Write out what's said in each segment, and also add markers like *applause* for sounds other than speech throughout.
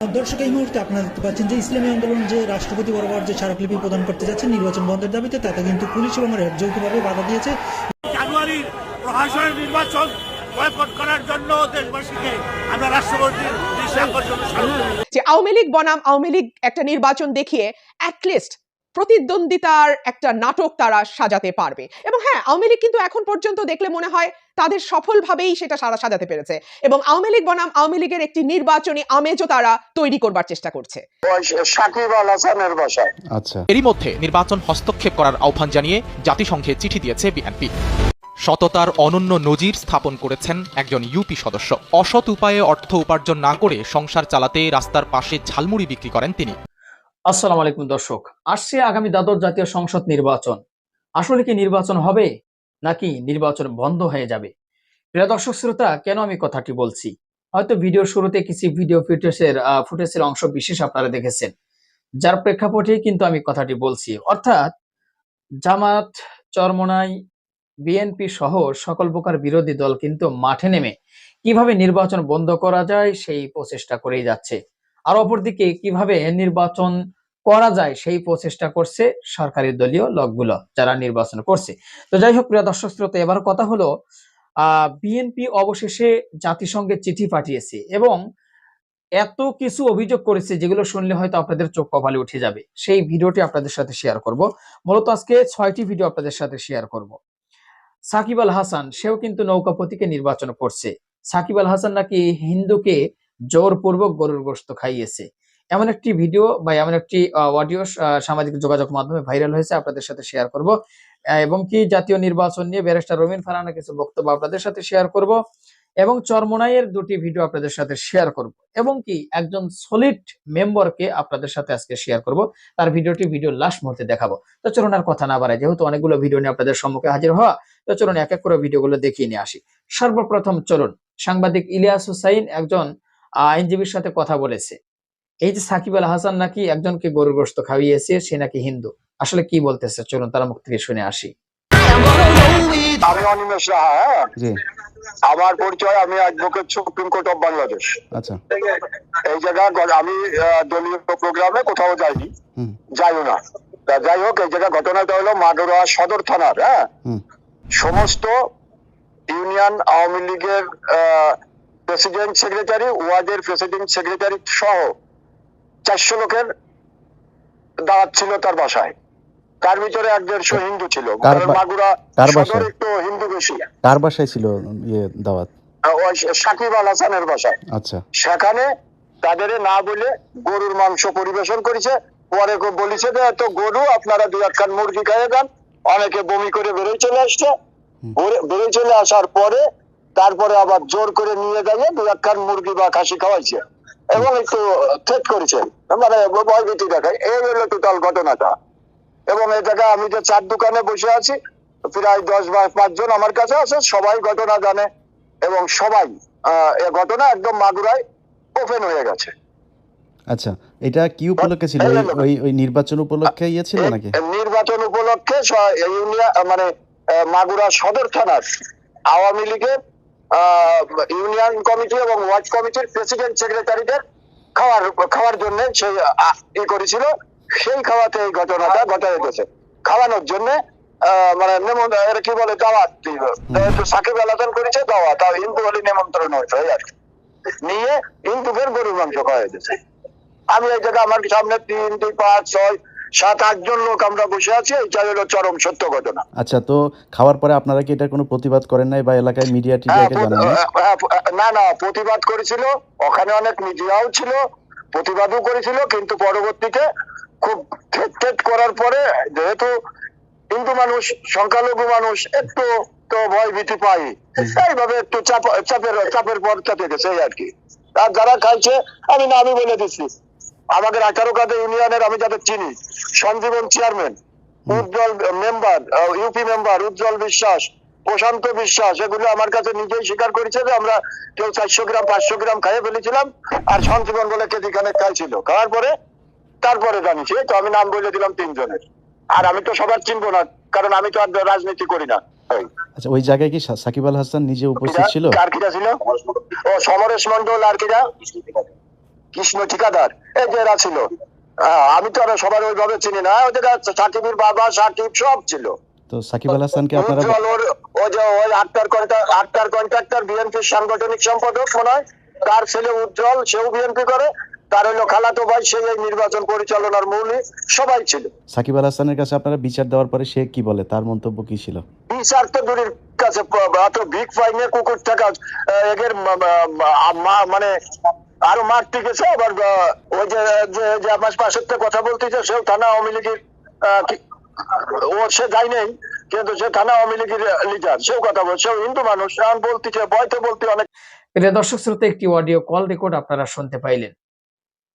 দর্শক এই মুহূর্তে আপনারা দেখতে পাচ্ছেন যে ইসলামী আন্দোলন যে রাষ্ট্রপতি বরাবর যে স্মারকলিপি প্রদান করতে যাচ্ছে নির্বাচন বন্ধের দাবিতে তাতে কিন্তু পুলিশ এবং র্যাব যৌথভাবে বাধা দিয়েছে। জানুয়ারির প্রশাসনের নির্বাচন বয়কট করার জন্য দেশবাসীকে আমরা রাষ্ট্রপতির যে আওয়ামী লীগ বনাম আওয়ামী লীগ একটা নির্বাচন দেখিয়ে অ্যাটলিস্ট প্রতিদ্বন্দ্বিতার একটা নাটক তারা সাজাতে পারবে। এবং হ্যাঁ আওয়ামী লীগ কিন্তু এখন পর্যন্ত দেখলে মনে হয় তাদের সফলভাবেই সেটা সারা সাজাতে পেরেছে। এবং আওয়ামী লীগ বনাম আওয়ামী লীগের একটি নির্বাচনী আমেজও তারা তৈরি করবার চেষ্টা করছে। আচ্ছা। এরই মধ্যে নির্বাচন হস্তক্ষেপ করার আহ্বান জানিয়ে জাতিসংঘে চিঠি দিয়েছে বিএনপি। সততার অনন্য নজির স্থাপন করেছেন একজন ইউপি সদস্য। অসৎ উপায়ে অর্থ উপার্জন না করে সংসার চালাতে রাস্তার পাশে ঝালমুড়ি বিক্রি করেন তিনি। আসসালামু আলাইকুম দর্শক, আসছে আগামী দ্বাদশ জাতীয় সংসদ নির্বাচন। আসলে কি নির্বাচন হবে, নাকি নির্বাচন বন্ধ হয়ে যাবে? প্রিয় দর্শক শ্রোতা, কেন আমি কথাটি বলছি? হয়তো ভিডিওর শুরুতে কিছু ভিডিও ফুটেজের ফুটেজের অংশ বিশেষ আপনারা দেখেছেন। যার প্রেক্ষাপটে কিন্তু আমি কথাটি বলছি। অর্থাৎ, জামাত, চরমনাই, বিএনপি সহ সকল প্রকার বিরোধী দল কিন্তু মাঠে নেমে কীভাবে নির্বাচন বন্ধ করা যায়, সেই প্রচেষ্টা করেই যাচ্ছে। আর অপরদিকে কীভাবে নির্বাচন করা যায় সেই প্রচেষ্টা করছে সরকারি দলীয় লোকগুলো যারা নির্বাচন করছে। তো যাই হোক, প্রিয় দর্শক শ্রোতা, এবার কথা হলো বিএনপি অবশেষে জাতিসংঘে চিঠি পাঠিয়েছে এবং এত কিছু অভিযোগ করেছে যেগুলো শুনলে হয়তো আপনাদের চোখ কপালে উঠে যাবে। সেই ভিডিওটি আপনাদের সাথে শেয়ার করব। মূলত আজকে ছয়টি ভিডিও আপনাদের সাথে শেয়ার করব। সাকিব আল হাসান, সেও কিন্তু নৌকা প্রতীকে নির্বাচন করছে। সাকিব আল হাসান নাকি হিন্দুকে জোরপূর্বক গরুর গোস্ত খাইয়েছে। এমন একটি ভিডিও বা এমন একটি অডিও সামাজিক যোগাযোগ মাধ্যমে ভাইরাল হয়েছে, আপনাদের সাথে শেয়ার করব। এবং কি জাতীয় নির্বাচন নিয়ে ব্যারিস্টার রবিন ফারানা কিছু বক্তব্য আপনাদের সাথে শেয়ার করব এবং চরমোনাইয়ের দুটি ভিডিও আপনাদের সাথে শেয়ার করব এবং কি একজন সলিড মেম্বারকে আপনাদের সাথে আজকে শেয়ার করব। তার ভিডিওটি ভিডিও লাস্ট মুহূর্তে দেখাবো। তো চলুন আর কথা না বাড়ায় যেহেতু অনেকগুলো ভিডিও নিয়ে আপনাদের সম্মুখে হাজির হওয়া, তো চলুন এক এক করে ভিডিওগুলো দেখিয়ে নিয়ে আসি। সর্বপ্রথম চলুন, সাংবাদিক ইলিয়াস হুসাইন একজন আইনজীবীর সাথে কথা বলেছে। এই যে সাকিব আল হাসান নাকি একজনকে গরুর গোস্ত খাওয়িয়েছে সে নাকি হিন্দু। আসলে কি বলতেছে? চলুন তার মুখ থেকে শুনে আসি। আমি অনিমেষ রাহা হ্যাঁ আমার পরিচয় আমি advocate supreme court of Bangladesh. আচ্ছা। এই জায়গা আমি আহ, দলীয় প্রোগ্রামে কোথাও যাইনি। যাইও না। তা যাই হোক এই জায়গা ঘটনাটা হলো মাগুরা সদর থানার হ্যাঁ? হুম। সমস্ত ইউনিয়ন আওয়ামী লীগের প্রেসিডেন্ট সেক্রেটারি ওয়ার্ডের প্রেসিডেন্ট সেক্রেটারি সহ চারশো লোকের দাওয়াত ছিল তার বাসায়। তার ভিতরে এক দেড়শো হিন্দু ছিল। মাগুরা সদর একটু হিন্দু বেশি। কার বাসায় ছিল ইয়ে দাওয়াত। সাকিব আল হাসানের বাসায়। আচ্ছা। সেখানে তাদের না বলে গরুর মাংস পরিবেশন করেছে। পরে বলেছে যে এত গরু আপনারা দুই একখান মুরগি খাইয়ে দেন। অনেকে বমি করে বেরোয় চলে আসছে। বেরো- বেরোয় চলে আসার পরে তারপরে আবার জোর করে নিয়ে গিয়ে দুই একখান মুরগি বা খাসি খাওয়াইছে। এবং একটু থ্রেট করেছে। মানে ভয়ভীতি দেখায়। এই হলো টোটাল ঘটনাটা। এবং জায়গায় আমি যে চার দোকানে বসে আছি প্রায় দশ বা পাঁচজন আমার কাছে আছে সবাই ঘটনা জানে। এবং সবাই এ ঘটনা একদম মাগুরায় ওপেন হয়ে গেছে। আচ্ছা এটা কি উপলক্ষে ছিল? ওই ওই ওই নির্বাচন উপলক্ষে ইয়ে ছিল নাকি? নির্বাচন উপলক্ষে ইউনিয়ন মানে মাগুরা সদর থানার আওয়ামী লীগের ইউনিয়ন কমিটি এবং ওয়ার্ড কমিটির প্রেসিডেন্ট সেক্রেটারিদের খাওয়ার খাওয়ার জন্য আহ, ই করেছিল। সেই খাওয়াতে এই ঘটনাটা ঘটাই গেছে খাওয়ানোর জন্য মানে নেমন এর কি বলে দাওয়াত সাকিব আলাদান করেছে দাওয়াত। আর হিন্দু হলে নিমন্ত্রণ হয়েছে আর। নিয়ে হিন্দুদের গরুর মাংস খাওয়া গেছে আমি এই জায়গায় আমার সামনে তিন দুই পাঁচ ছয় সাত আটজন লোক আমরা বসে আছি এইটাই হলো চরম সত্য ঘটনা। আচ্ছা তো খাওয়ার পরে আপনারা কি এটার কোনো প্রতিবাদ করেন নাই বা এলাকায় মিডিয়া হ্যাঁ, টিডিয়াকে জানান না না প্রতিবাদ করেছিল ওখানে অনেক মিডিয়াও ছিল প্রতিবাদও করেছিল কিন্তু পরবর্তীতে খুব ঠেট ঠেট করার পরে যেহেতু হিন্দু মানুষ সংখ্যালঘু মানুষ একটু তো ভয় ভীতি পাই এইভাবে একটু চাপ চাপের চাপের পর চাপে গেছে আর কি। আর যারা খাইছে আমি না আমি বলে দিচ্ছি। আমাদের আঠারো কাদে ইউনিয়নের আমি যাদের চিনি Sanjiban chairman Ujjwal member UP member Ujjwal Biswas Prashanta Biswas এগুলো আমার কাছে নিজেই স্বীকার করেছে যে আমরা কেউ চারশো গ্রাম পাঁচশো গ্রাম খাইয়ে ফেলেছিলাম আর সঞ্জীবন বলে কেদিখানে খাইছিল। খাওয়ার পরে তারপরে জানিছি তো আমি নাম বলে দিলাম তিনজনের। আর আমি তো সবার চিনবো না কারণ আমি তো আর রাজনীতি করি না। আচ্ছা ওই জায়গায় কি সাকিব আল হাসান নিজে উপস্থিত ছিল? কার কিরা ছিল? ও সমরেশ মন্ডল আর কিরা? কৃষ্ণ ঠিকাদার এই যে এরা ছিল। আমি তো আর সবার ওইভাবে চিনি না ওদের সাকিবের বাবা সাকিব সব ছিল। তো সাকিব আল হাসানকে আপনারা ও যে ওই আটটার কন্ট্রাক্ট আটটার কন্ট্রাক্টর বিএনপির সাংগঠনিক সম্পাদক মনে হয়। তার ছেলে উজ্জ্বল সেও বিএনপি করে। তার হলো খালাতো ভাই সেই এই নির্বাচন পরিচালনার মূলই সবাই ছিল। সাকিব আল হাসানের কাছে আপনারা বিচার দেওয়ার পরে সে কি বলে? তার মন্তব্য কি ছিল? বিচার তো দূরের কাছে অত ভিক পাইনে কুকুর টাকা আহ, এদের মানে আরও মারতে গেছে আবার ওই যে আমার পাশের থেকে কথা বলতেছে সেও থানা আওয়ামী লীগের ও সে যাই নেই, কিন্তু সে থানা আওয়ামী লীগের লিডার সেও কথা বলছে সেও হিন্দু মানুষ বলতেছে বয়তে বলতে অনেক। প্রিয় দর্শক শ্রোতা, একটি অডিও কল রেকর্ড আপনারা শুনতে পাইলেন।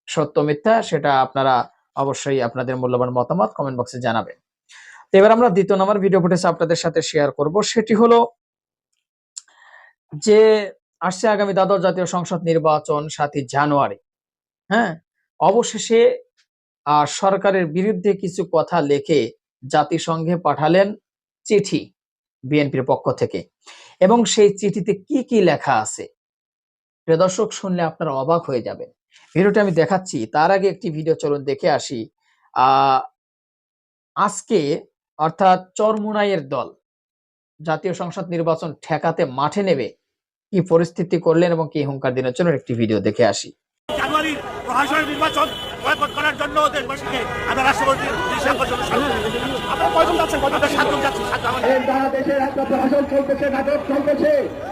সত্য মিথ্যা, সেটা আপনারা অবশ্যই আপনাদের মূল্যবান মতামত কমেন্ট বক্সে জানাবেন। তো এবার আমরা দ্বিতীয় নম্বর ভিডিও ফুটেজ আপনাদের সাথে শেয়ার করব, সেটি হলো যে আসছে আগামী দ্বাদশ জাতীয় সংসদ নির্বাচন সাতই জানুয়ারি। হ্যাঁ অবশেষে সরকারের বিরুদ্ধে কিছু কথা লেখে জাতিসংঘে পাঠালেন চিঠি বিএনপির পক্ষ থেকে। এবং সেই চিঠিতে কি কি লেখা আছে? প্রিয় দর্শক, শুনলে আপনারা অবাক হয়ে যাবেন। ভিডিওটা আমি দেখাচ্ছি, তার আগে একটি ভিডিও চলুন দেখে আসি। আজকে অর্থাৎ চরমুনাইয়ের দল জাতীয় সংসদ নির্বাচন ঠেকাতে মাঠে নেবে কি পরিস্থিতি করলেন এবং কি হুঙ্কার দিনের জন্য একটি ভিডিও দেখে আসি। জানুয়ারির নির্বাচন বয়কট করার জন্য দেশবাসীকে আমরা এই দেশের একটা প্রশাসন চলতেছে নাটক চলতেছে।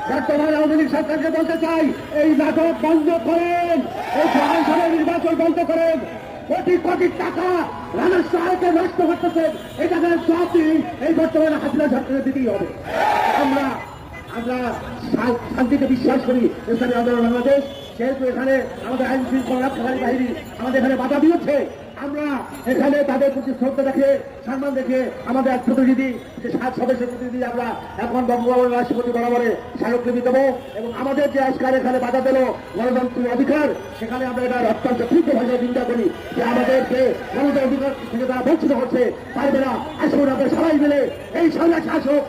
বর্তমান আওয়ামী লীগ সরকারকে বলতে চাই এই নাটক বন্ধ করেন। এই প্রশাসনের নির্বাচন বন্ধ করেন। কোটি কোটি টাকা রাজস্ব আয়কে নষ্ট করতেছেন। এই টাকার সব এই বর্তমানে হাসিনা সরকারের দিতেই হবে। আমরা আমরা শান্তিতে বিশ্বাস করি, এখানে আন্দোলন বাংলাদেশ, যেহেতু এখানে আমাদের আইন শৃঙ্খলা রক্ষাকারী বাহিনী আমাদের এখানে বাধা দিয়েছে। আমরা এখানে তাদের প্রতি শ্রদ্ধা দেখে সম্মান দেখে আমাদের এক প্রতিনিধি, যে সাত সদস্যের প্রতিনিধি আমরা এখন বঙ্গভবন রাষ্ট্রপতি বরাবরে স্মারকলিপি দেবো এবং আমাদের যে আজকাল এখানে বাধা দিল গণতন্ত্রের অধিকার, সেখানে আমরা এটা অত্যন্ত তীব্র ভাষায় চিন্তা করি যে আমাদেরকে গণতন্ত্রের অধিকার থেকে তারা বঞ্চিত হচ্ছে পারবে না। আসুন আমরা সবাই মিলে এই সরকার শাসক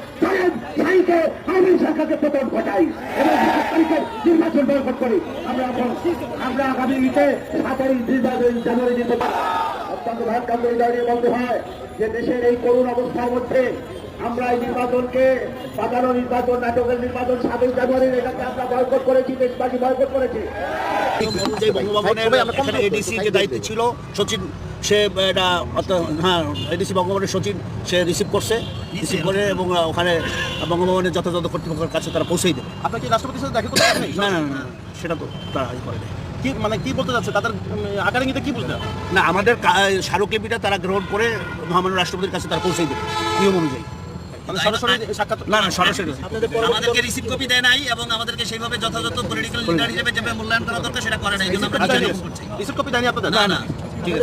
সাইকে আওয়ামী সরকারকে পতন ঘটাই এবং সাত তারিখে নির্বাচন বয়কট করি। আমরা এখন আমরা আগামী ঈদে নির্বাচন জানুয়ারি নির্বাচন অত্যন্ত ভারকান্তরী দাঁড়িয়ে বলতে হয় যে দেশের এই করুণ অবস্থার মধ্যে আমরা এই নির্বাচনকে সাধারণ নির্বাচন নাটকের নির্বাচন সাতই জানুয়ারির এটাকে আমরা বয়কট করেছি দেশবাসী বয়কট করেছে। এখানে এডিসি যে দায়িত্ব ছিল সচিন সে এটা হ্যাঁ এডিসি বঙ্গভবনের সে রিসিভ করছে রিসিভ করে এবং ওখানে বঙ্গভবনের যথাযথ কর্তৃপক্ষের কাছে তারা পৌঁছেই দেবে। আপনার কি রাষ্ট্রপতির সাথে দেখা করতে না না না, না, সেটা তো তারা করে দেয়। কি মানে কি বলতে যাচ্ছে তাদের আকার ইঙ্গিতে কি বুঝতে না আমাদের স্মারকলিপিটা তারা গ্রহণ করে মহামান্য রাষ্ট্রপতির কাছে তারা পৌঁছেই দেবে নিয়ম অনুযায়ী। মানে সাক্ষাৎ না না সরাসরি। আমাদেরকে রিসিভ কপি দেয় নাই এবং আমাদেরকে সেইভাবে যথাযথ পলিটিক্যাল লিডার হিসেবে যেভাবে মূল্যায়ন করা দরকার সেটা করে নাই। আমরা নিন্দা করছি। রিসিভ কপি দেয়নি আপনাদের? না না।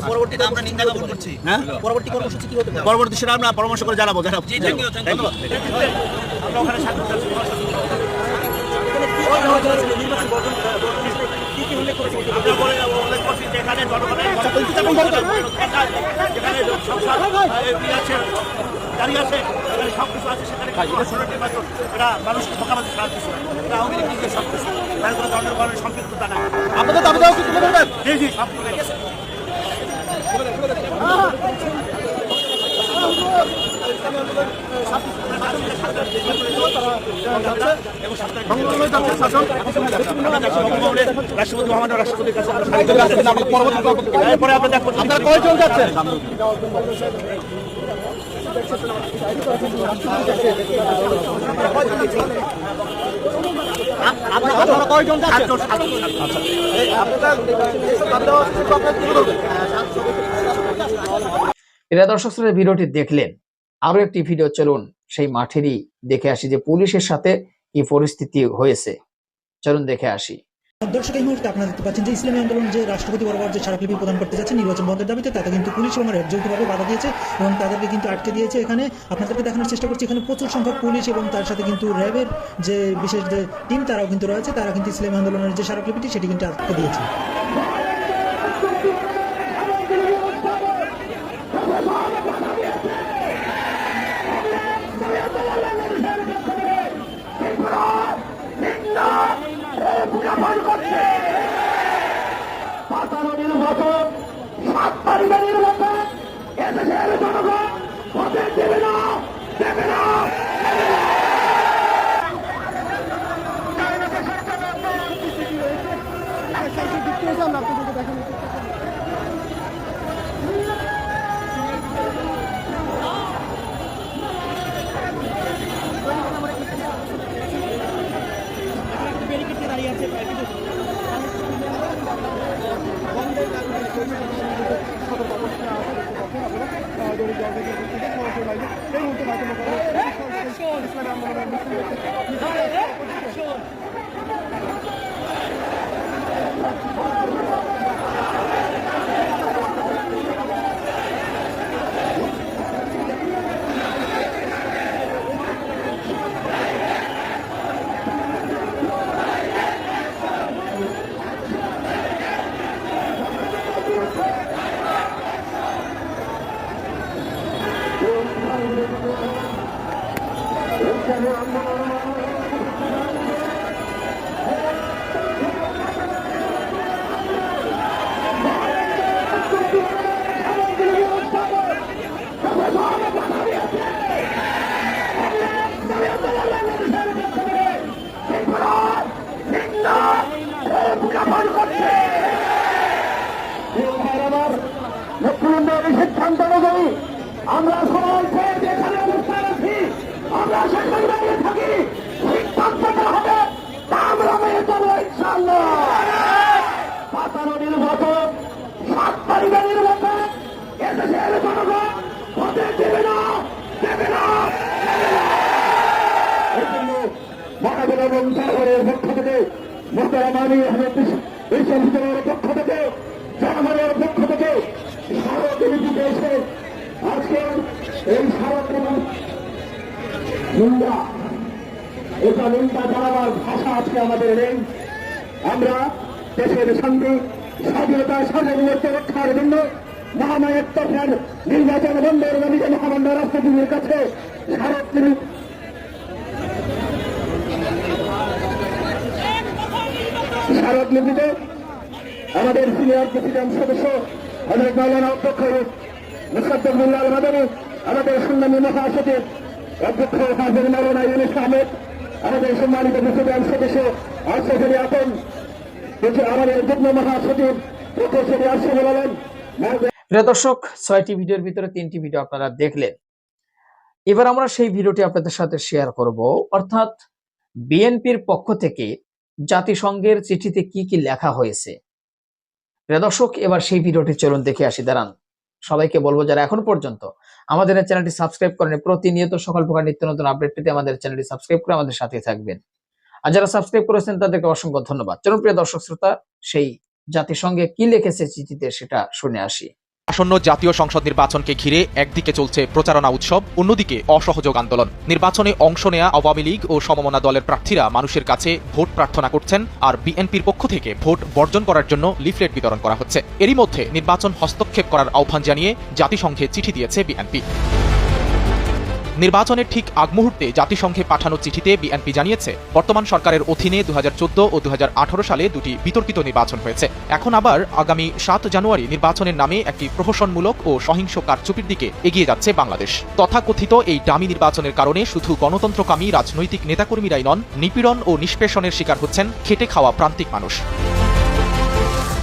পরবর্তীতে আমরা নিন্দা জ্ঞাপন করছি। হ্যাঁ? পরবর্তী কর্মসূচি কি হতে পারে? পরবর্তী সেটা আমরা পরামর্শ করে জানাব জানাব। জি থ্যাংক ইউ থ্যাংক ইউ আমরা ওখানে স্বাক্ষর করছি। আমরা বলে উল্লেখ করছি যে এখানে জনগণের যেখানে সংসদ ইয়ে আছে, গাড়ি এখানে সব কিছু আছে সেখানে কোনো নির্বাচন এটা মানুষকে। এটা আওয়ামী লীগ নিজের সব কিছু। তার কোনো জনগণের সম্পৃক্ততা নাই। আপনাদের দাবি দেওয়া কি তুলে ধরবেন? জি জি সব তুলে গেছে রাষ্ট্রপতি দর্শক শ্রোতা ভিডিওটি দেখলেন। আরও একটি ভিডিও চলুন সেই মাঠেরই দেখে আসি যে পুলিশের সাথে কি পরিস্থিতি হয়েছে। চলুন দেখে আসি। দর্শক, এই মুহূর্তে আপনারা দেখতে পাচ্ছেন যে ইসলামী আন্দোলন যে রাষ্ট্রপতি বরাবর যে স্মারকলিপি প্রদান করতে যাচ্ছে নির্বাচন বন্ধের দাবিতে, তাতে কিন্তু পুলিশ এবং র্যাব যৌথভাবে বাধা দিয়েছে এবং তাদেরকে কিন্তু আটকে দিয়েছে। এখানে আপনাদেরকে দেখানোর চেষ্টা করছি, এখানে প্রচুর সংখ্যক পুলিশ এবং তার সাথে কিন্তু র্যাবের যে বিশেষ যে টিম তারাও কিন্তু রয়েছে। তারা কিন্তু ইসলামী আন্দোলনের যে স্মারকলিপিটি, সেটি কিন্তু আটকে দিয়েছে। সাত তারিখের নির্বাচন এদেশের জনগণ হতে দেবে না দেবে না মুখ্যমন্ত্রীর সিদ্ধান্ত অনুযায়ী আমরা সবাই যেখানে অবস্থান আছি, আমরা সেখানে দাঁড়িয়ে থাকি। সিদ্ধান্তটা হবে তা আমরা মেনে যাব ইনশাল্লাহ পাতানো নির্বাচন, সাত তারিখের নির্বাচন, এদেশের জনগণ হতে দেবে না দেবে না। পক্ষ থেকে মোহতারাম আলী আহমেদ ইসলাম পক্ষ থেকে, জনগণের পক্ষ থেকে এসে আজকে এই নিন্দা এটা নিন্দা জানাবার ভাষা আজকে আমাদের নেই আমরা দেশের শান্তি স্বাধীনতা সার্বভৌমত্ব রক্ষার জন্য মহামায়ের নির্বাচন বন্ধের দাবিতে মহামান্য রাষ্ট্রপতির কাছে স্মারকলিপি স্মারকলিপিতে আমাদের সিনিয়র প্রেসিডেন্ট সদস্য হজরত মাওলানা অধ্যক্ষ মুসাদ্দুল্লাহ মাদানী, আমাদের সংগ্রামী মহাসচিব, অধ্যক্ষ হাজির মাওলানা ইউনিস আহমেদ, আমাদের সম্মানিত প্রেসিডেন্ট সদস্য আশরাফ আলী আপন আমাদের যুগ্ম মহাসচিব আশরাফুল আলম প্রিয় দর্শক, ছয়টি ভিডিওর ভিতরে তিনটি ভিডিও আপনারা দেখলেন। এবার আমরা সেই ভিডিওটি আপনাদের সাথে শেয়ার করব। অর্থাৎ বিএনপির পক্ষ থেকে জাতিসংঘের চিঠিতে কি কি লেখা হয়েছে? প্রিয় দর্শক, এবার সেই ভিডিওটি চলুন দেখে আসি। দাঁড়ান। সবাইকে বলব যারা এখন পর্যন্ত আমাদের চ্যানেলটি সাবস্ক্রাইব করেন, প্রতিনিয়ত সকল প্রকার নিত্য নতুন আপডেট পেতে আমাদের চ্যানেলটি সাবস্ক্রাইব করে আমাদের সাথে থাকবেন। আর যারা সাবস্ক্রাইব করেছেন তাদেরকে অসংখ্য ধন্যবাদ। চলুন প্রিয় দর্শক শ্রোতা, সেই জাতিসংঘে কি লিখেছে চিঠিতে সেটা শুনে আসি। আসন্ন জাতীয় সংসদ নির্বাচনকে ঘিরে একদিকে চলছে প্রচারণা উৎসব, অন্যদিকে অসহযোগ আন্দোলন। নির্বাচনে অংশ নেয়া আওয়ামী লীগ ও সমমনা দলের প্রার্থীরা মানুষের কাছে ভোট প্রার্থনা করছেন আর বিএনপির পক্ষ থেকে ভোট বর্জন করার জন্য লিফলেট বিতরণ করা হচ্ছে। এরই মধ্যে নির্বাচন হস্তক্ষেপ করার আহ্বান জানিয়ে জাতিসংঘে চিঠি দিয়েছে বিএনপি। নির্বাচনের ঠিক আগ মুহূর্তে জাতিসংঘে পাঠানো চিঠিতে বিএনপি জানিয়েছে, বর্তমান সরকারের অধীনে দুহাজার চৌদ্দ ও দুহাজার আঠারো সালে দুটি বিতর্কিত নির্বাচন হয়েছে। এখন আবার আগামী সাত জানুয়ারি নির্বাচনের নামে একটি প্রহসনমূলক ও সহিংস কারচুপির দিকে এগিয়ে যাচ্ছে বাংলাদেশ। তথাকথিত এই ডামি নির্বাচনের কারণে শুধু গণতন্ত্রকামী রাজনৈতিক নেতাকর্মীরাই নন, নিপীড়ন ও নিষ্পেষণের শিকার হচ্ছেন খেটে খাওয়া প্রান্তিক মানুষ।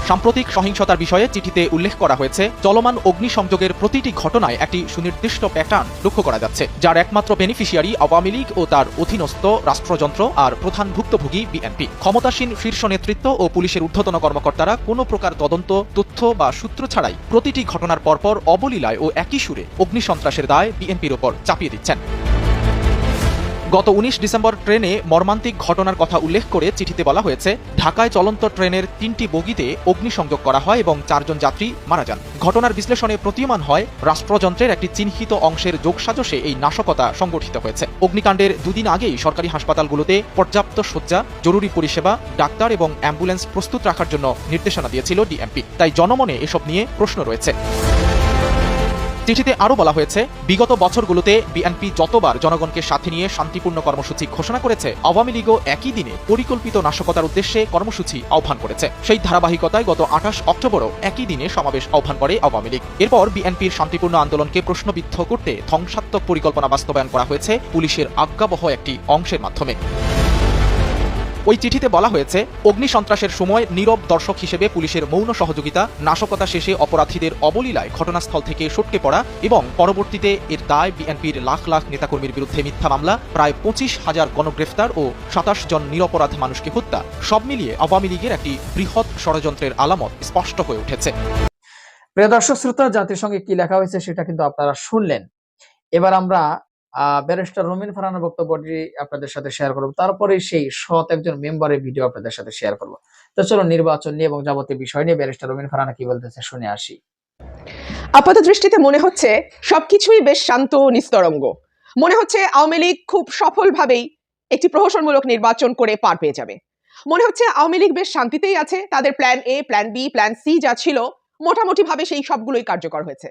সাম্প্রতিক সহিংসতার বিষয়ে চিঠিতে উল্লেখ করা হয়েছে, চলমান অগ্নিসংযোগের প্রতিটি ঘটনায় একটি সুনির্দিষ্ট প্যাটার্ন লক্ষ্য করা যাচ্ছে, যার একমাত্র বেনিফিশিয়ারি আওয়ামী লীগ ও তার অধীনস্থ রাষ্ট্রযন্ত্র আর প্রধান ভুক্তভোগী বিএনপি। ক্ষমতাসীন শীর্ষ নেতৃত্ব ও পুলিশের ঊর্ধ্বতন কর্মকর্তারা কোনো প্রকার তদন্ত, তথ্য বা সূত্র ছাড়াই প্রতিটি ঘটনার পরপর অবলীলায় ও একই সুরে অগ্নিসন্ত্রাসের দায় বিএনপির ওপর চাপিয়ে দিচ্ছেন। গত উনিশ ডিসেম্বর ট্রেনে মর্মান্তিক ঘটনার কথা উল্লেখ করে চিঠিতে বলা হয়েছে, ঢাকায় চলন্ত ট্রেনের তিনটি বগিতে অগ্নিসংযোগ করা হয় এবং চারজন যাত্রী মারা যান। ঘটনার বিশ্লেষণে প্রতীয়মান হয়, রাষ্ট্রযন্ত্রের একটি চিহ্নিত অংশের যোগসাজশে এই নাশকতা সংগঠিত হয়েছে। অগ্নিকাণ্ডের দুদিন আগেই সরকারি হাসপাতালগুলোতে পর্যাপ্ত শয্যা, জরুরি পরিষেবা, ডাক্তার এবং অ্যাম্বুলেন্স প্রস্তুত রাখার জন্য নির্দেশনা দিয়েছিল ডিএমপি। তাই জনমনে এসব নিয়ে প্রশ্ন রয়েছে। চিঠিতে আরও বলা হয়েছে, বিগত বছরগুলোতে বিএনপি যতবার জনগণকে সাথে নিয়ে শান্তিপূর্ণ কর্মসূচি ঘোষণা করেছে, আওয়ামী লীগও একই দিনে পরিকল্পিত নাশকতার উদ্দেশ্যে কর্মসূচি আহ্বান করেছে। সেই ধারাবাহিকতায় গত আঠাশ অক্টোবরও একই দিনে সমাবেশ আহ্বান করে আওয়ামী লীগ। এরপর বিএনপির শান্তিপূর্ণ আন্দোলনকে প্রশ্নবিদ্ধ করতে ধ্বংসাত্মক পরিকল্পনা বাস্তবায়ন করা হয়েছে পুলিশের আজ্ঞাবহ একটি অংশের মাধ্যমে। ওই চিঠিতে বলা হয়েছে, অগ্নি সন্ত্রাসের সময় নীরব দর্শক হিসেবে পুলিশের মৌন সহযোগিতা, নাশকতা শেষে অপরাধীদের অবলীলায় ঘটনাস্থল থেকে সটকে পড়া এবং পরবর্তীতে এর দায় বিএনপির লাখ লাখ নেতাকর্মীর বিরুদ্ধে মিথ্যা মামলা, প্রায় পঁচিশ হাজার গণগ্রেফতার ও সাতাশ জন নিরপরাধ মানুষকে হত্যা। সব মিলিয়ে আওয়ামী লীগের একটি বৃহৎ ষড়যন্ত্রের আলামত স্পষ্ট হয়ে উঠেছে। প্রিয় দর্শক, শ্রোতা, জাতিসংঘে কি লেখা হয়েছে সেটা কিন্তু আপনারা শুনলেন। এবার আমরা ব্যারিস্টার রমিন ফারহানের বক্তব্যটি আপনাদের সাথে শেয়ার করব। তারপরে সেই সৎ একজন মেম্বারের ভিডিও আপনাদের সাথে শেয়ার করব। তো চলো নির্বাচন নিয়ে এবং যাবতীয় বিষয় নিয়ে ব্যারিস্টার রমিন ফারহানা কি বলতেছে শুনে আসি। আপাত দৃষ্টিতে মনে হচ্ছে সবকিছুই বেশ শান্ত নিস্তরঙ্গ। মনে হচ্ছে আওয়ামী লীগ খুব সফলভাবেই একটি প্রহসনমূলক নির্বাচন করে পার পেয়ে যাবে। মনে হচ্ছে আওয়ামী লীগ বেশ শান্তিতেই আছে, তাদের plan A plan B plan C যা ছিল মোটামুটি ভাবে সেই সবগুলোই কার্যকর হয়েছে।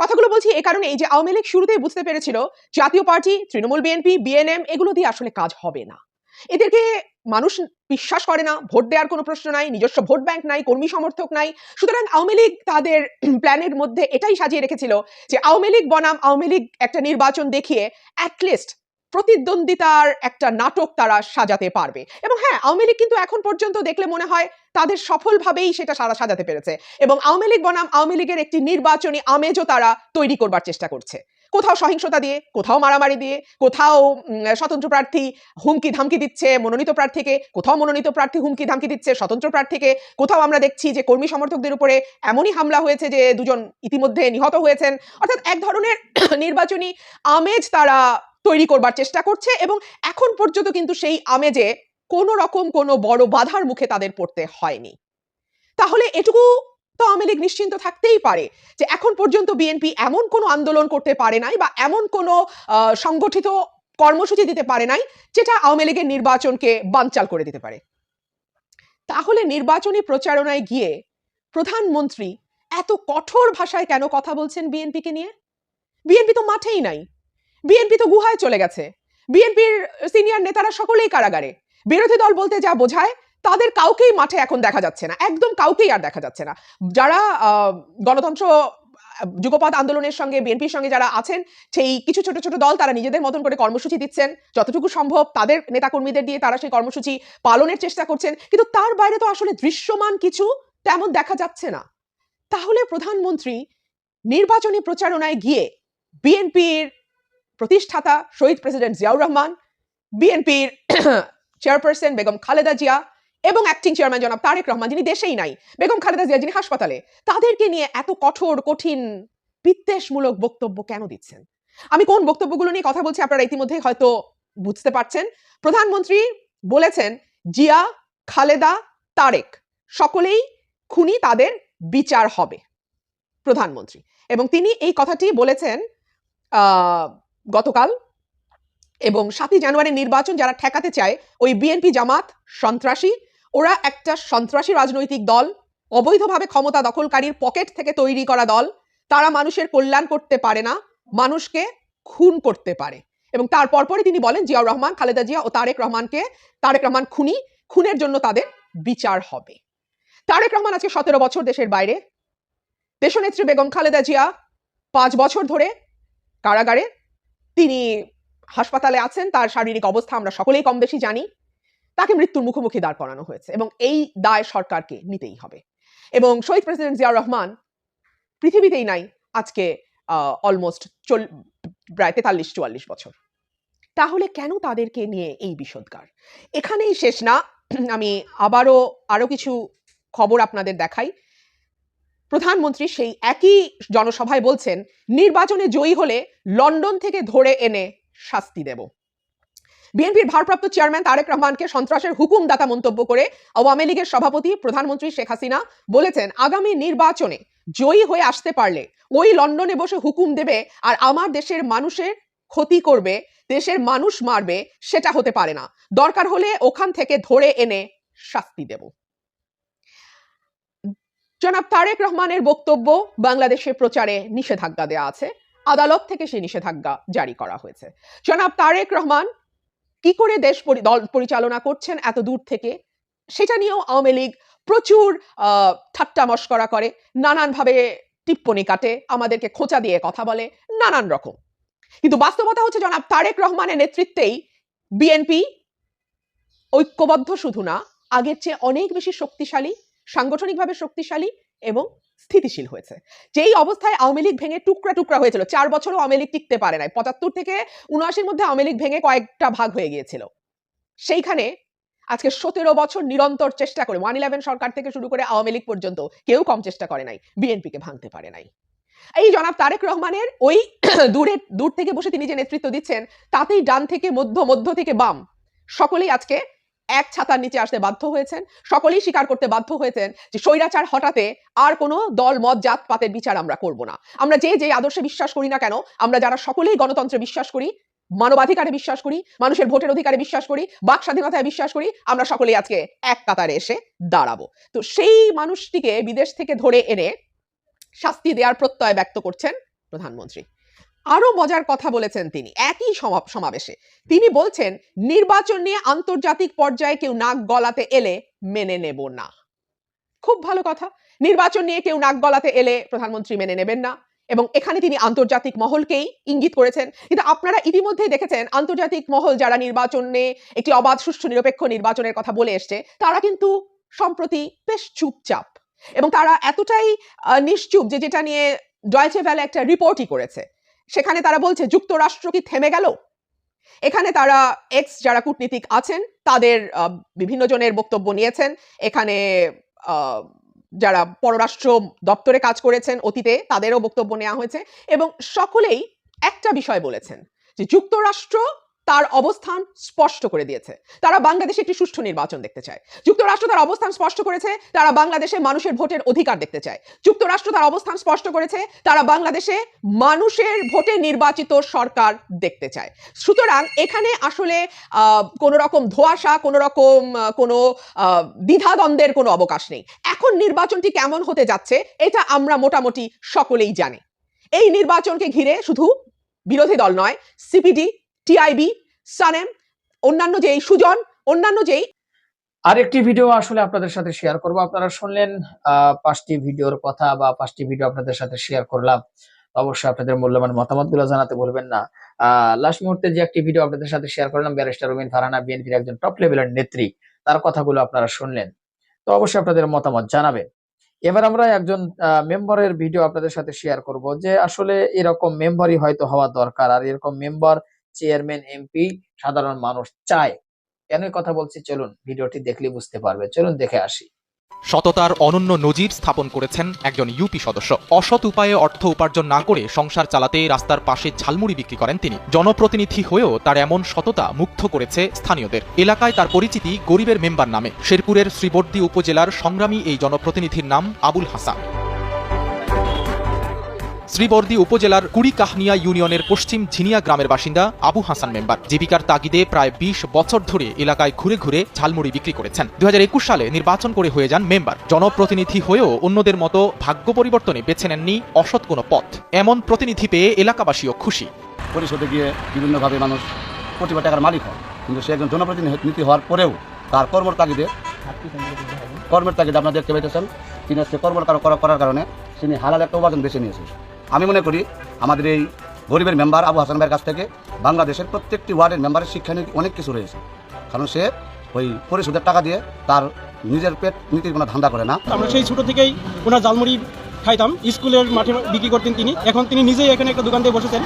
কথাগুলো বলছি এ কারণে এই যে আওয়ামী লীগ শুরুতেই বুঝতে পেরেছিল জাতীয় পার্টি, তৃণমূল বিএনপি বিএনএম এগুলো দিয়ে আসলে কাজ হবে না। এদেরকে মানুষ বিশ্বাস করে না, ভোট দেওয়ার কোনো প্রশ্ন নাই, নিজস্ব ভোট ব্যাংক নাই, কর্মী সমর্থক নাই। সুতরাং আওয়ামী লীগ তাদের প্ল্যানের মধ্যে এটাই সাজিয়ে রেখেছিল যে আওয়ামী লীগ বনাম, আওয়ামী লীগ একটা নির্বাচন দেখিয়ে অ্যাটলিস্ট প্রতিদ্বন্দ্বিতার একটা নাটক তারা সাজাতে পারবে। এবং হ্যাঁ আওয়ামী লীগ কিন্তু এখন পর্যন্ত দেখলে মনে হয় তাদের সফলভাবেই সেটা সারা সাজাতে পেরেছে। এবং আওয়ামী লীগ বনাম, আওয়ামী লীগের একটি নির্বাচনী আমেজও তারা তৈরি করবার চেষ্টা করছে। কোথাও সহিংসতা দিয়ে, কোথাও মারামারি দিয়ে, কোথাও স্বতন্ত্র প্রার্থী হুমকি ধামকি দিচ্ছে মনোনীত প্রার্থীকে, কোথাও মনোনীত প্রার্থী হুমকি ধামকি দিচ্ছে স্বতন্ত্র প্রার্থীকে, কোথাও আমরা দেখছি যে কর্মী সমর্থকদের উপরে এমনই হামলা হয়েছে যে দুজন ইতিমধ্যে নিহত হয়েছেন। অর্থাৎ এক ধরনের *coughs* নির্বাচনী আমেজ তারা তৈরি করবার চেষ্টা করছে এবং এখন পর্যন্ত কিন্তু সেই আমেজে কোনো রকম কোনো বড় বাধার মুখে তাদের পড়তে হয়নি। তাহলে এটুকু তো আওয়ামী লীগ নিশ্চিন্ত থাকতেই পারে যে এখন পর্যন্ত বিএনপি এমন কোনো আন্দোলন করতে পারে নাই বা এমন কোনো সংগঠিত কর্মসূচি দিতে পারে নাই যেটা আওয়ামী লীগের নির্বাচনকে বানচাল করে দিতে পারে। তাহলে নির্বাচনী প্রচারণায় গিয়ে প্রধানমন্ত্রী এত কঠোর ভাষায় কেন কথা বলছেন বিএনপিকে নিয়ে? বিএনপি তো মাঠেই নাই। বিএনপি তো গুহায় চলে গেছে। বিএনপির সিনিয়র নেতারা সকলেই কারাগারে। বিরোধী দল বলতে যা বোঝায়, তাদের কাউকেই মাঠে এখন দেখা যাচ্ছে না। একদম কাউকেই আর দেখা যাচ্ছে না। যারা গণতন্ত্র যুগপৎ আন্দোলনের সঙ্গে, বিএনপির সঙ্গে যারা আছেন, সেই কিছু ছোট ছোট দল তারা নিজেদের মতন করে কর্মসূচি দিচ্ছেন। যতটুকু সম্ভব তাদের নেতাকর্মীদের দিয়ে তারা সেই কর্মসূচি পালনের চেষ্টা করছেন। কিন্তু তার বাইরে তো আসলে দৃশ্যমান কিছু তেমন দেখা যাচ্ছে না। তাহলে প্রধানমন্ত্রী নির্বাচনী প্রচারণায় গিয়ে বিএনপির প্রতিষ্ঠাতা শহীদ প্রেসিডেন্ট জিয়াউর রহমান, বিএনপির *clears throat* চেয়ারপারসন বেগম খালেদা জিয়া এবং অ্যাক্টিং চেয়ারম্যান জনাব তারেক রহমান, যিনি দেশেই নাই, বেগম খালেদা জিয়া যিনি হাসপাতালে, তাদেরকে নিয়ে এত কঠোর, কঠিন, বিদ্বেষমূলক বক্তব্য কেন দিচ্ছেন? আমি কোন বক্তব্যগুলো নিয়ে কথা বলছি আপনারা ইতিমধ্যে হয়তো বুঝতে পারছেন। প্রধানমন্ত্রী বলেছেন, জিয়া, খালেদা, তারেক, সকলেই খুনি, তাদের বিচার হবে। প্রধানমন্ত্রী। এবং তিনি এই কথাটি বলেছেন গতকাল এবং সাতই জানুয়ারি নির্বাচন যারা ঠেকাতে চায়, ওই বিএনপি জামাত, সন্ত্রাসী, ওরা একটা সন্ত্রাসী রাজনৈতিক দল, অবৈধভাবে ক্ষমতা দখলকারীর পকেট থেকে তৈরি করা দল, তারা মানুষের কল্যাণ করতে পারে না, মানুষকে খুন করতে পারে। এবং তার পরপরই তিনি বলেন, জিয়াউর রহমান, খালেদা জিয়া ও তারেক রহমানকে, তারেক রহমান খুনি, খুনের জন্য তাদের বিচার হবে। তারেক রহমান আজকে সতেরো বছর দেশের বাইরে। দেশনেত্রী বেগম খালেদা জিয়া পাঁচ বছর ধরে কারাগারে তিনি হাসপাতালে আছেন, তার শারীরিক অবস্থা আমরা সকলেই কম বেশি জানি। তাকে মৃত্যুর মুখোমুখি দাঁড় করানো হয়েছে এবং এই দায় সরকারকে নিতেই হবে। এবং শহীদ প্রেসিডেন্ট জিয়াউর রহমান পৃথিবীতেই নাই, আজকে অলমোস্ট চল, প্রায় তেতাল্লিশ চুয়াল্লিশ বছর। তাহলে কেন তাদেরকে নিয়ে এই বিষোদ্গার? এখানেই শেষ না। আমি আবারও আরও কিছু খবর আপনাদের দেখাই। প্রধানমন্ত্রী সেই একই জনসভায় বলছেন, নির্বাচনে জয়ী হলে লন্ডন থেকে ধরে এনে শাস্তি দেব। বিএনপির ভারপ্রাপ্ত চেয়ারম্যান তারেক রহমানকে সন্ত্রাসের হুকুমদাতা মন্তব্য করে আওয়ামী লীগের সভাপতি প্রধানমন্ত্রী শেখ হাসিনা বলেছেন, আগামী নির্বাচনে জয়ী হয়ে আসতে পারলে ওই লন্ডনে বসে হুকুম দেবে আর আমার দেশের মানুষের ক্ষতি করবে, দেশের মানুষ মারবে, সেটা হতে পারে না। দরকার হলে ওখান থেকে ধরে এনে শাস্তি দেব। জনাব তারেক রহমানের বক্তব্য বাংলাদেশে প্রচারে নিষেধাজ্ঞা দেওয়া আছে। আদালত থেকে সেই নিষেধাজ্ঞা জারি করা হয়েছে। জনাব তারেক রহমান কি করে দেশ দল পরিচালনা করছেন এত দূর থেকে? সেটা নিয়েও আওয়ামী লীগ প্রচুর ঠাট্টা মস্করা করে, নানানভাবে টিপ্পনি কাটে, আমাদেরকে খোঁচা দিয়ে কথা বলে, নানান রকম। কিন্তু বাস্তবতা হচ্ছে জনাব তারেক রহমানের নেতৃত্বেই বিএনপি ঐক্যবদ্ধ শুধু না, আগের চেয়ে অনেক বেশি শক্তিশালী সাংগঠনিকভাবে শক্তিশালী এবং স্থিতিশীল হয়েছে। যেই অবস্থায় আওয়ামী লীগ ভেঙে টুকরা টুকরা হয়েছিল, চার বছরও আওয়ামী লীগ টিকতে পারে নাই, পঁচাত্তর থেকে উনআশির মধ্যে আওয়ামী লীগ ভেঙে কয়েকটা ভাগ হয়ে গিয়েছিল। সেইখানে আজকে সতেরো বছর নিরন্তর চেষ্টা করে, ওয়ান ইলেভেন সরকার থেকে শুরু করে আওয়ামী লীগ পর্যন্ত কেউ কম চেষ্টা করে নাই, বিএনপিকে ভাঙতে পারে নাই। এই জনাব তারেক রহমানের ওই *clears throat* দূরে, দূর থেকে বসে তিনি যে নেতৃত্ব দিচ্ছেন, তাতেই ডান থেকে মধ্য মধ্য থেকে বাম, সকলেই আজকে এক ছাতার নিচে আসতে বাধ্য হয়েছেন। সকলেই স্বীকার করতে বাধ্য হয়েছেন যে স্বৈরাচার হঠাতে আর কোনো দল, মত জাত পাতের বিচার আমরা করব না। আমরা যে যে আদর্শে বিশ্বাস করি না কেন, আমরা যারা সকলেই গণতন্ত্রে বিশ্বাস করি, মানবাধিকারে বিশ্বাস করি, মানুষের ভোটের অধিকারে বিশ্বাস করি, বাক স্বাধীনতায় বিশ্বাস করি, আমরা সকলেই আজকে এক কাতারে এসে দাঁড়াবো। তো সেই মানুষটিকে বিদেশ থেকে ধরে এনে শাস্তি দেওয়ার প্রত্যয় ব্যক্ত করছেন প্রধানমন্ত্রী। আরও মজার কথা বলেছেন তিনি, একই সমাবেশে। তিনি বলছেন, নির্বাচন নিয়ে আন্তর্জাতিক পর্যায়ে কেউ নাক গলাতে এলে মেনে নেব না। খুব ভালো কথা। নির্বাচন নিয়ে কেউ নাক গলাতে এলে প্রধানমন্ত্রী মেনে নেবেন না। এবং এখানে তিনি আন্তর্জাতিক মহলকেই ইঙ্গিত করেছেন। কিন্তু আপনারা ইতিমধ্যেই দেখেছেন, আন্তর্জাতিক মহল যারা নির্বাচনে একটি অবাধ, সুষ্ঠু, নিরপেক্ষ নির্বাচনের কথা বলে এসছে, তারা কিন্তু সম্প্রতি বেশ চুপচাপ। এবং তারা এতটাই নিশ্চুপ যে যেটা নিয়ে ডয়েচে ভ্যালে একটা রিপোর্টই করেছে। সেখানে তারা বলছে, যুক্তরাষ্ট্র কি থেমে গেল? এখানে তারা এক্স যারা কূটনীতিক আছেন, তাদের বিভিন্ন জনের বক্তব্য নিয়েছেন। এখানে যারা পররাষ্ট্র দপ্তরে কাজ করেছেন, অতীতে তাদেরও বক্তব্য নেওয়া হয়েছে এবং সকলেই একটা বিষয় বলেছেন যে যুক্তরাষ্ট্র তার অবস্থান স্পষ্ট করে দিয়েছে। তারা বাংলাদেশে একটি সুষ্ঠু নির্বাচন দেখতে চায়। যুক্তরাষ্ট্র তার অবস্থান স্পষ্ট করেছে, তারা বাংলাদেশে মানুষের ভোটের অধিকার দেখতে চায়। যুক্তরাষ্ট্র তার অবস্থান স্পষ্ট করেছে, তারা বাংলাদেশে মানুষের ভোটে নির্বাচিত সরকার দেখতে চায়। সুতরাং এখানে আসলে কোনো রকম ধোয়াশা কোনো রকম কোনো দ্বিধাদ্বন্দ্বের কোনো অবকাশ নেই। এখন নির্বাচনটি কেমন হতে যাচ্ছে, এটা আমরা মোটামুটি সকলেই জানি। এই নির্বাচনকে ঘিরে শুধু বিরোধী দল নয়, সিপিডি টিআইবি সানেম অন্যান্য যেই সুজন, অন্যান্য যেই আরেকটি ভিডিও আসলে আপনাদের সাথে শেয়ার করব। আপনারা শুনলেন পাঁচটি ভিডিওর কথা বা পাঁচটি ভিডিও আপনাদের সাথে শেয়ার করলাম। অবশ্যই আপনাদের মূল্যবান মতামতগুলো জানাতে ভুলবেন না। লাস্ট মুহূর্তে যে একটি ভিডিও আপনাদের সাথে শেয়ার করলাম ব্যারিস্টার রবিন ফারহানা বিএনপির একজন টপ লেভেলের নেত্রী, তার কথাগুলো আপনারা শুনলেন। তো অবশ্যই আপনাদের মতামত জানাবেন। এবার আমরা একজন মেম্বারের ভিডিও আপনাদের সাথে শেয়ার করব যে আসলে এরকম মেম্বারই হয়তো হওয়া দরকার, আর এরকম মেম্বার চেয়ারম্যান, এমপি, সাধারণ মানুষ চায়। কেন কথা বলছি? চলুন, ভিডিওটি দেখলে বুঝতে পারবে। চলুন দেখে আসি। সততার অনন্য নজির স্থাপন করেছেন একজন ইউপি সদস্য। অসৎ উপায়ে অর্থ উপার্জন না করে সংসার চালাতে রাস্তার পাশে ঝালমুড়ি বিক্রি করেন তিনি। জনপ্রতিনিধি হয়েও তার এমন সততা মুগ্ধ করেছে স্থানীয়দের। এলাকায় তার পরিচিতি গরিবের মেম্বার নামে। শেরপুরের শ্রীবর্দী উপজেলার সংগ্রামী এই জনপ্রতিনিধির নাম আবুল হাসান। শ্রীবর্দী উপজেলার কুড়ি কুড়িকাহনিয়া ইউনিয়নের পশ্চিম ঝিনিয়া গ্রামের বাসিন্দা আবু হাসান মেম্বার। জীবিকার তাগিদে প্রায় বিশ বছর ধরে এলাকায় ঘুরে ঘুরে ঝালমুড়ি বিক্রি করেছেন। দুই সালে নির্বাচন করে হয়ে যান মেম্বার। জনপ্রতিনিধি হয়েও অন্যদের মতো ভাগ্য পরিবর্তনে বেছে নেননি অসৎ কোনো পথ। এমন প্রতিনিধি পেয়ে এলাকাবাসীও খুশি। পরিষদে গিয়ে বিভিন্নভাবে মানুষ কোটি টাকার মালিক হয়। কিন্তু সে একজন জনপ্রতিনিধি হওয়ার পরেও তার কর্মর তাগিদে কর্মের তাগিদে আপনারা দেখতে পাইতেছেন, তিনি হচ্ছে কর্ম করা- করা- করার কারণে তিনি হালাল একটা উপার্জন বেছে নিয়েছেন। আমি মনে করি আমাদের এই গরিবের মেম্বার আবু হাসান ভাইয়ের কাছ থেকে বাংলাদেশের প্রত্যেকটি ওয়ার্ডের মেম্বারের শিক্ষা নিয়ে অনেক কিছু রয়েছে। কারণ সে ওই পরিশোধের টাকা দিয়ে তার নিজের পেট নীতির কোনো ধান্দা করে না। আমরা সেই ছোট থেকেই ওনার জালমুড়ি খাইতাম। স্কুলের মাঠে বিক্রি করতেন তিনি। এখন তিনি নিজেই এখানে একটা দোকান দিয়ে বসেছেন।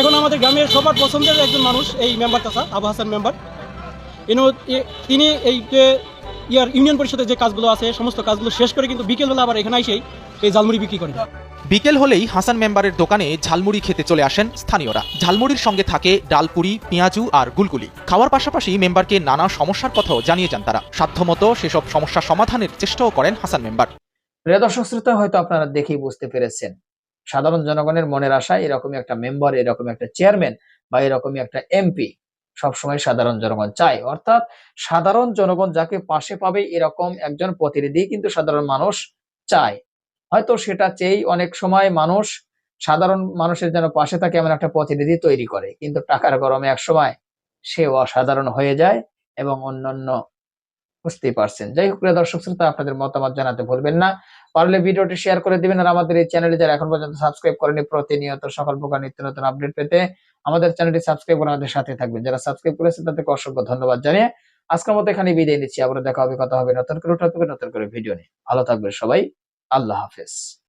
এখন আমাদের গ্রামের সবার পছন্দের একজন মানুষ এই মেম্বার চাষা আবু হাসান মেম্বার। ইনো তিনি এই যে ইয়ার ইউনিয়ন পরিষদের যে কাজগুলো আছে, সমস্ত কাজগুলো শেষ করে কিন্তু বিকেলবেলা আবার এখানে এসেই এই জালমুড়ি বিক্রি করেন। বিকেল হলেই হাসান মেম্বারের দোকানে ঝালমুড়ি খেতে চলে আসেন স্থানীয়রা। ঝালমুড়ির সঙ্গে থাকে ডালপুরি, পেঁয়াজু আর গুলগুলি। খাওয়ার পাশাপাশি মেম্বারকে নানা সমস্যার কথাও জানিয়ে যান তারা। সাধ্যমতো সেসব সমস্যা সমাধানের চেষ্টাও করেন হাসান মেম্বার। প্রিয় দর্শক শ্রোতা, হয়তো আপনারা দেখেই বুঝতে পেরেছেন। সাধারণ জনগণের মনের আশা এরকমই একটা মেম্বার এরকম একটা চেয়ারম্যান বা এরকমই একটা এমপি সবসময় সাধারণ জনগণ চায়। অর্থাৎ সাধারণ জনগণ যাকে পাশে পাবে এরকম একজন প্রতিনিধি কিন্তু সাধারণ মানুষ চায়। হয়তো সেটা চেয়েই অনেক সময় মানুষ, সাধারণ মানুষের যেন পাশে থাকে এমন একটা প্রতিনিধি তৈরি করে। কিন্তু টাকার গরমে এক সময় সে অসাধারণ হয়ে যায় এবং অন্যান্য বুঝতেই পারছেন। যাই হোক দর্শক শ্রোতা, আপনাদের মতামত জানাতে ভুলবেন না। পারলে ভিডিওটি শেয়ার করে দিবেন আর আমাদের এই চ্যানেলে যারা এখন পর্যন্ত সাবস্ক্রাইব করেনি, প্রতিনিয়ত সকল প্রকার নিত্য নতুন আপডেট পেতে আমাদের চ্যানেলটি সাবস্ক্রাইব করে আমাদের সাথে থাকবেন। যারা সাবস্ক্রাইব করেছেন, তাদেরকে অসংখ্য ধন্যবাদ জানিয়ে আজকের মতো এখানে বিদায় নিচ্ছি। আবার দেখা হবে, কথা হবে নতুন করে নতুন করে ভিডিও নিয়ে। ভালো থাকবেন সবাই। আল্লাহ হাফেজ